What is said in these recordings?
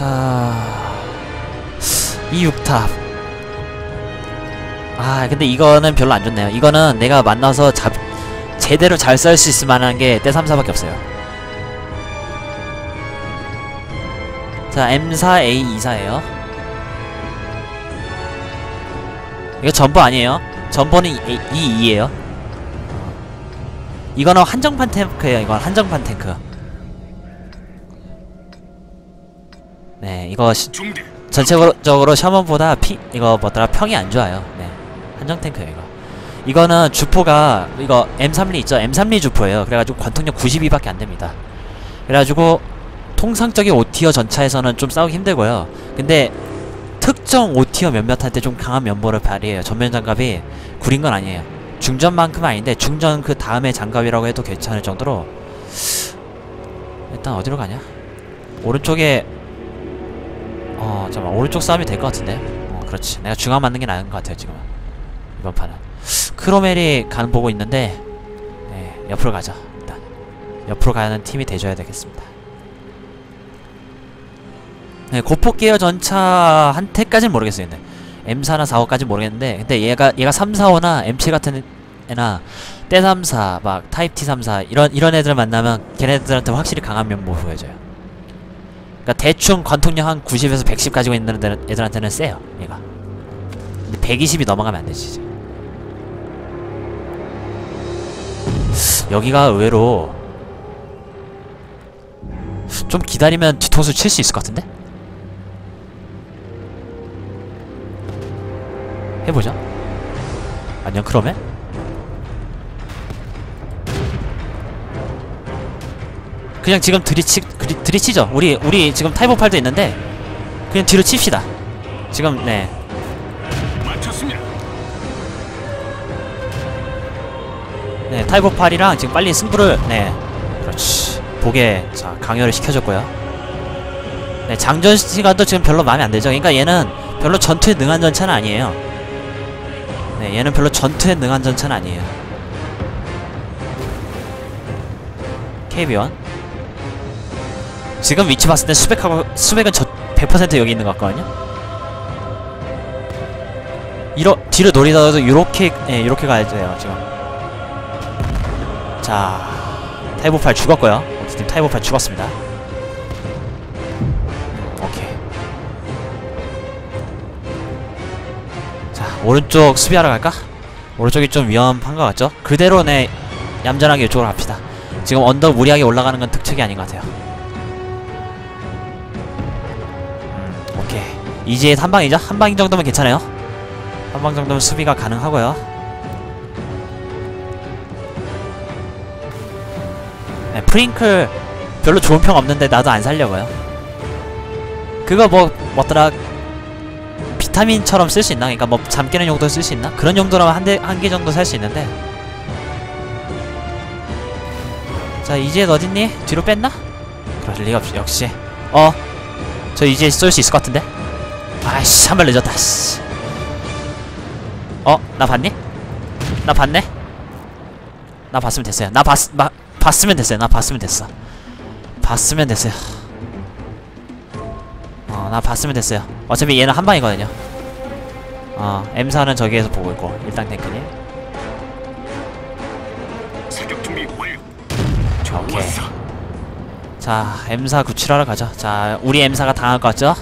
자... 이 6탑. 아 근데 이거는 별로 안 좋네요. 이거는 내가 만나서 잡 제대로 잘썰수 있을 만한 게 떼3사밖에 없어요. 자 M4A24에요. 이거 전보 아니에요? 전보는 22에요? 이거는 한정판 탱크예요 이건. 한정판 탱크 네 이거 시, 전체적으로 셔먼보다 피 이거 뭐더라 평이 안 좋아요. 네. 한정 탱크예요 이거. 이거는 주포가 이거 M3리 있죠? M3리 주포예요. 그래가지고 관통력 92밖에 안 됩니다. 그래가지고 통상적인 5티어 전차에서는 좀 싸우기 힘들고요. 근데 특정 5티어 몇몇한테 좀 강한 면보를 발휘해요. 전면 장갑이 구린 건 아니에요. 중전만큼은 아닌데 중전 그 다음에 장갑이라고 해도 괜찮을 정도로 일단 어디로 가냐? 오른쪽에 어 잠깐만 오른쪽 싸움이 될 것 같은데? 어 그렇지. 내가 중앙 맞는 게 나은 것 같아요 지금은. 이번 판은. 크로멜이 간 보고 있는데 네 옆으로 가자 일단. 옆으로 가는 팀이 돼줘야 되겠습니다. 네 고폭 계열 전차 한테까지는 모르겠어요 근데. M4나 45까지 모르겠는데 근데 얘가 얘가 345나 M7 같은 애나 때34 막 타입 T34 이런 이런 애들 만나면 걔네들한테 확실히 강한 면모 보여줘요 그러니까 대충 관통력 한 90에서 110 가지고 있는 애들한테는 세요 얘가 근데 120이 넘어가면 안 되지 이제. 여기가 의외로 좀 기다리면 뒤통수 칠 수 있을 것 같은데? 해보자 안녕 크롬에? 그냥 지금 들이치 들이치죠. 우리 우리 지금 타이버 8도 있는데 그냥 뒤로 칩시다. 지금 네. 네, 타이버 8이랑 지금 빨리 승부를 네. 그렇지. 보게 자, 강요를 시켜 줬고요. 네, 장전 시간도 지금 별로 마음에 안 들죠. 그러니까 얘는 별로 전투에 능한 전차는 아니에요. 네, 얘는 별로 전투에 능한 전차는 아니에요. KB1 지금 위치 봤을 때 수백하고 수백은 저 100% 여기 있는 것 같거든요. 이러 뒤로 노리다가도 요렇게 예, 요렇게 가야 돼요, 지금. 자, 타이버 8 죽었고요. 타이버 8 죽었습니다. 오른쪽 수비하러 갈까? 오른쪽이 좀 위험한 것 같죠? 그대로 내 얌전하게 이쪽으로 갑시다. 지금 언덕 무리하게 올라가는 건 특책이 아닌 것 같아요. 이. 이제 한 방이죠? 한 방인 정도면 괜찮아요. 한방 정도면 수비가 가능하고요. 네, 프링클 별로 좋은 평 없는데 나도 안 살려고요. 그거 뭐 뭐더라 비타민처럼 쓸 수 있나? 그러니까 뭐 잠 깨는 용도 쓸수 있나? 그런 용도라면 한 대 한 개 정도 살 수 있는데. 자 이제 어딨니? 뒤로 뺐나? 그럴 리가 없지 역시. 어, 저 이제 쏠 수 있을 것 같은데. 아이씨 한 발 늦었다. 씨. 어, 나 봤니? 나 봤네? 나 봤으면 됐어요. 나 봤, 마, 봤으면 됐어요. 나 봤으면 됐어. 봤으면 됐어요. 어, 나 봤으면 됐어요. 어차피 얘는 한 방이거든요. 어, M4는 저기에서 보고 있고, 일단 탱크님. 사격 준비 완료. 오케이. 자, M4 구출하러 가죠. 자, 우리 M4가 당할 것 같죠?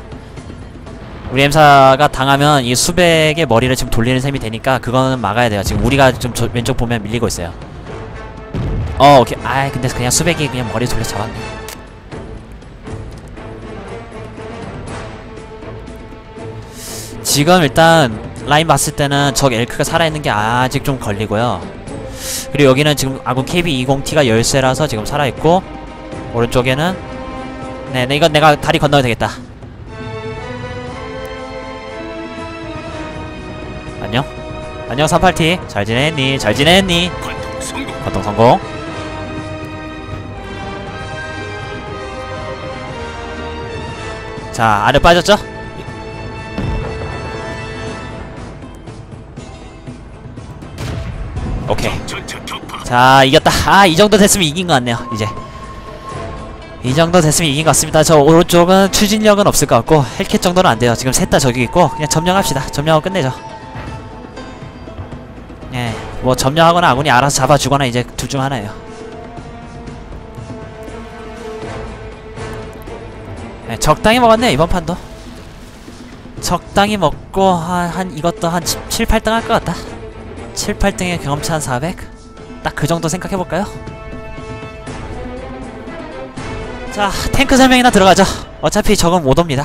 우리 M4가 당하면 이 수백의 머리를 지금 돌리는 셈이 되니까 그거는 막아야 돼요. 지금 우리가 좀 저, 왼쪽 보면 밀리고 있어요. 어, 오케이. 아이, 근데 그냥 수백이 그냥 머리 돌려 잡았네. 지금 일단 라인 봤을 때는 적 엘크가 살아있는 게 아직 좀 걸리고요. 그리고 여기는 지금 아군 KB20T가 열쇠라서 지금 살아있고 오른쪽에는 네, 네 이건 내가 다리 건너야 되겠다. 안녕 38T. 잘 지냈니? 잘 지냈니? 관통 성공. 거동 성공. 자, 아래 빠졌죠? 오케이. 자, 이겼다. 아, 이 정도 됐으면 이긴 것 같네요, 이제. 이 정도 됐으면 이긴 것 같습니다. 저 오른쪽은 추진력은 없을 것 같고 헬켓 정도는 안 돼요. 지금 셋 다 저기 있고 그냥 점령합시다. 점령하고 끝내죠. 예, 뭐 점령하거나 아군이 알아서 잡아주거나 이제 둘 중 하나예요. 예, 적당히 먹었네 이번 판도. 적당히 먹고 한, 한 이것도 한 7, 8등 할 것 같다. 7, 8등에 경험치 한 400? 딱 그 정도 생각해볼까요? 자 탱크 설명이나 들어가죠 어차피 적은 못 옵니다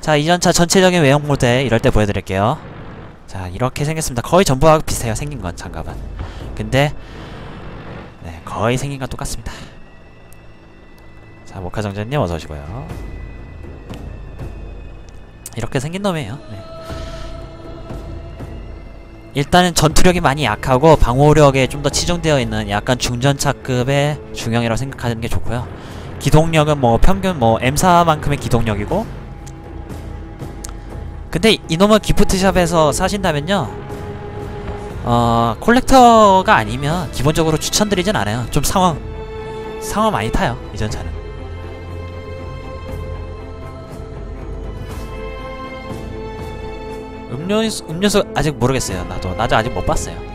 자 이전차 전체적인 외형 모델 이럴 때 보여드릴게요 자 이렇게 생겼습니다. 거의 전부와 비슷해요 생긴 건 장갑은. 근데 네 거의 생긴 건 똑같습니다. 자 모카정전님 어서오시고요. 이렇게 생긴 놈이에요. 네. 일단은 전투력이 많이 약하고 방어력에 좀 더 치중되어 있는 약간 중전차급의 중형이라고 생각하는 게 좋고요. 기동력은 뭐 평균 뭐 M4만큼의 기동력이고 근데 이놈은 기프트샵에서 사신다면요 어 콜렉터가 아니면 기본적으로 추천드리진 않아요 좀 상황 상황 많이 타요 이전 차는 음료수 음료수 아직 모르겠어요 나도 나도 아직 못 봤어요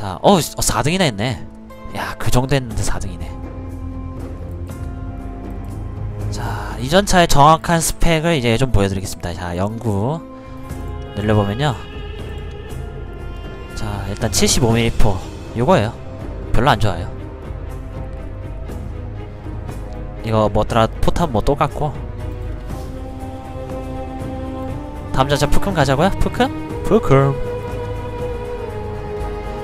자, 어, 4등이나 했네. 야, 그 정도 했는데 4등이네. 이전 차의 정확한 스펙을 이제 좀 보여드리겠습니다. 자, 연구 늘려보면요. 자, 일단 75mm 포. 요거예요. 별로 안 좋아요. 이거 뭐더라, 포탄 뭐 똑같고. 다음 전차 푸큼 가자고요? 푸큼? 푸큼.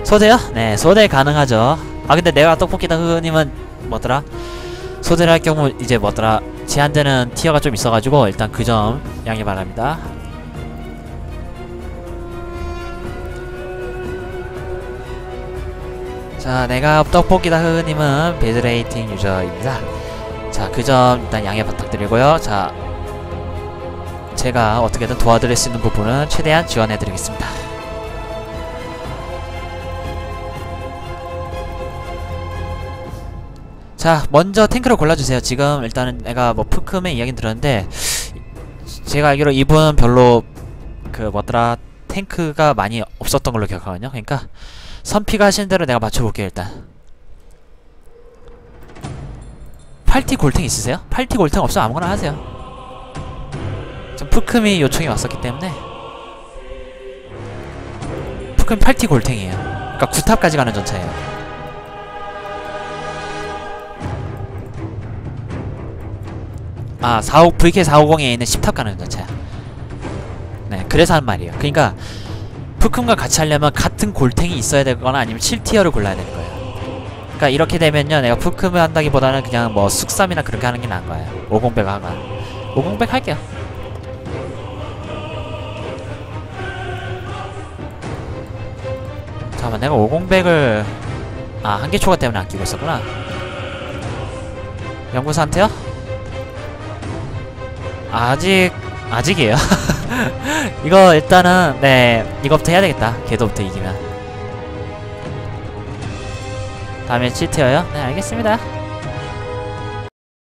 소대요? 네, 소대 가능하죠. 아 근데 내가 떡볶이다 흐님은 뭐더라? 소대를 할 경우 이제 뭐더라? 제한되는 티어가 좀 있어가지고 일단 그 점 양해 바랍니다. 자, 내가 떡볶이다 흐님은 베드레이팅 유저입니다. 자, 그 점 일단 양해 부탁드리고요. 자, 제가 어떻게든 도와드릴 수 있는 부분은 최대한 지원해드리겠습니다. 자 먼저 탱크를 골라주세요. 지금 일단은 내가 뭐 푸크의 이야기 들었는데 제가 알기로 이분은 별로 그 뭐더라 탱크가 많이 없었던 걸로 기억하거든요. 그러니까 선피가 하시는 대로 내가 맞춰볼게요 일단. 8T 골탱 있으세요? 8T 골탱 없으면 아무거나 하세요. 좀 푸크미 요청이 왔었기 때문에. 푸크미 8T 골탱이에요. 그니까 9탑까지 가는 전차예요 아, 45, VK450에 있는 10탑 가는 전차야. 네, 그래서 한 말이에요. 그니까, 푸큼과 같이 하려면 같은 골탱이 있어야 되거나 아니면 7티어를 골라야 되는 거예요. 그니까 이렇게 되면요, 내가 푸큼을 한다기보다는 그냥 뭐 쑥삼이나 그렇게 하는 게 나은 거예요. 5공백 하거나. 5공백 할게요. 잠깐만, 내가 5공백을, 아, 한계 초과 때문에 안 끼고 있었구나. 연구소한테요? 아직 아직이에요? 이거 일단은 네 이거부터 해야 되겠다. 궤도부터 이기면. 다음에 7티어요? 네 알겠습니다